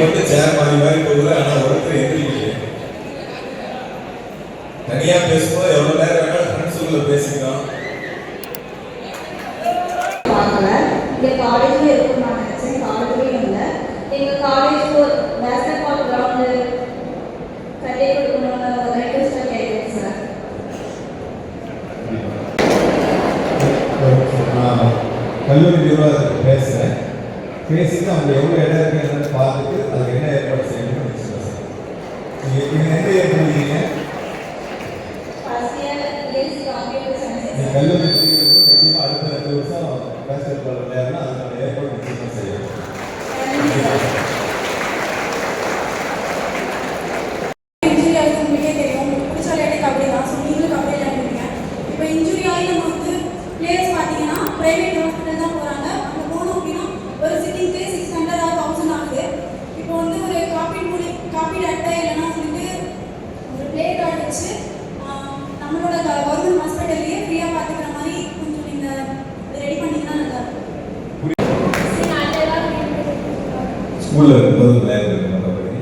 மட்டும் சேர் மாறி மாறி போகுது ஆனா ஒருத்தர் எந்திரிக்கலையே தனியா பேசும்போது எவ்வளவு நேரம் வேணாலும் ஃப்ரெண்ட்ஸுக்குள்ள பேசிக்கலாம். இங்கே காலேஜ்லேயும் இருக்கும் நான் நினச்சேன். காலேஜ்லேயும் இல்லை. எங்கள் காலேஜ்க்கு ஒரு பேஸ்கெட் பால் கிரவுண்டு கட்டி கொடுக்கணும்னு ஒரு ரெக்வஸ்ட்டாக கேட்குறேன் சார் நான் கல்லூரி நிர்வாகத்துக்கு பேசுகிறேன் பேசிட்டு அவங்க எவ்வளோ இடம் என்னன்னு பார்த்துட்டு அதுக்கு என்ன ஏற்பாடு செய்யணும்னு நிச்சயம் நீங்கள் நீங்கள் எந்த இயர் சயின்ஸ் நீங்கள் கல்லூரி நிச்சயமாக அடுத்த வச்சு நம்மளோட கவர்மெண்ட் ஹாஸ்பிட்டல்லையே ஃப்ரீயாக பார்த்துக்கிற மாதிரி கொஞ்சம் நீங்கள் ரெடி பண்ணிங்கன்னா நல்லா இருக்கும். ஸ்கூலில் இருக்கும்போது விளையாடுறது கபடி.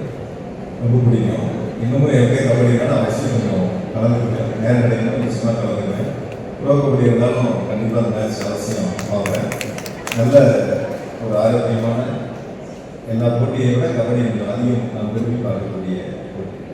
ரொம்ப பிடிக்கும். இன்னமும் எனக்கு கபடினால அவசியம் கொஞ்சம் கலந்துக்கிட்டேன். நேரம் கிடைக்கணும் நிச்சயமாக கலந்துக்கிறேன் ப்ரோ கபடி இருந்தாலும் கண்டிப்பாக அந்த மேட்ச் அவசியம். பார்ப்பேன். நல்ல ஒரு ஆரோக்கியமான எல்லா போட்டியை விட கபடி அதிகம் நான் விரும்பி பார்க்கக்கூடிய போட்டி.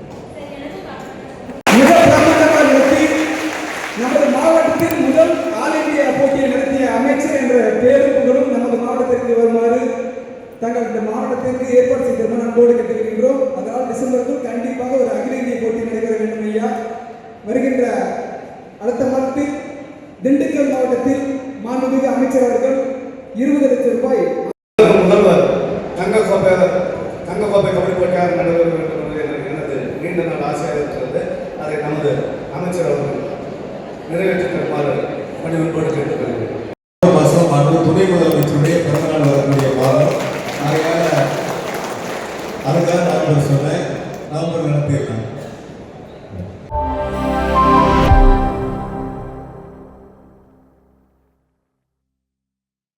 தங்கள் இந்த மாவட்டத்திற்கு ஏற்பாடு செய்திருந்த அன்போடு கேட்டுக்கொள்கிறோம் அதனால் டிசம்பருக்குள் கண்டிப்பாக ஒரு அகில இந்திய போட்டி நடைபெற வேண்டும் ஐயா. வருகின்ற அடுத்த மாதத்தில் திண்டுக்கல் மாவட்டத்தில் மாண்புமிகு அமைச்சர் அவர்கள் இருபது லட்சம் ரூபாய் முதல்வர் தங்க கோப்பை தங்க கோப்பை கபடி போட்டியாக நடைபெற வேண்டும் என்பது எனக்கு எனது நீண்ட நாள் ஆசையாக இருக்கிறது. அதை நமது அமைச்சர் அவர்கள் நிறைவேற்றி தருமாறு பணிவன்போடு கேட்டுக்கொள்கிறேன். துணை முதலமைச்சருடைய பிறந்தநாள் அதனால அதுக்காக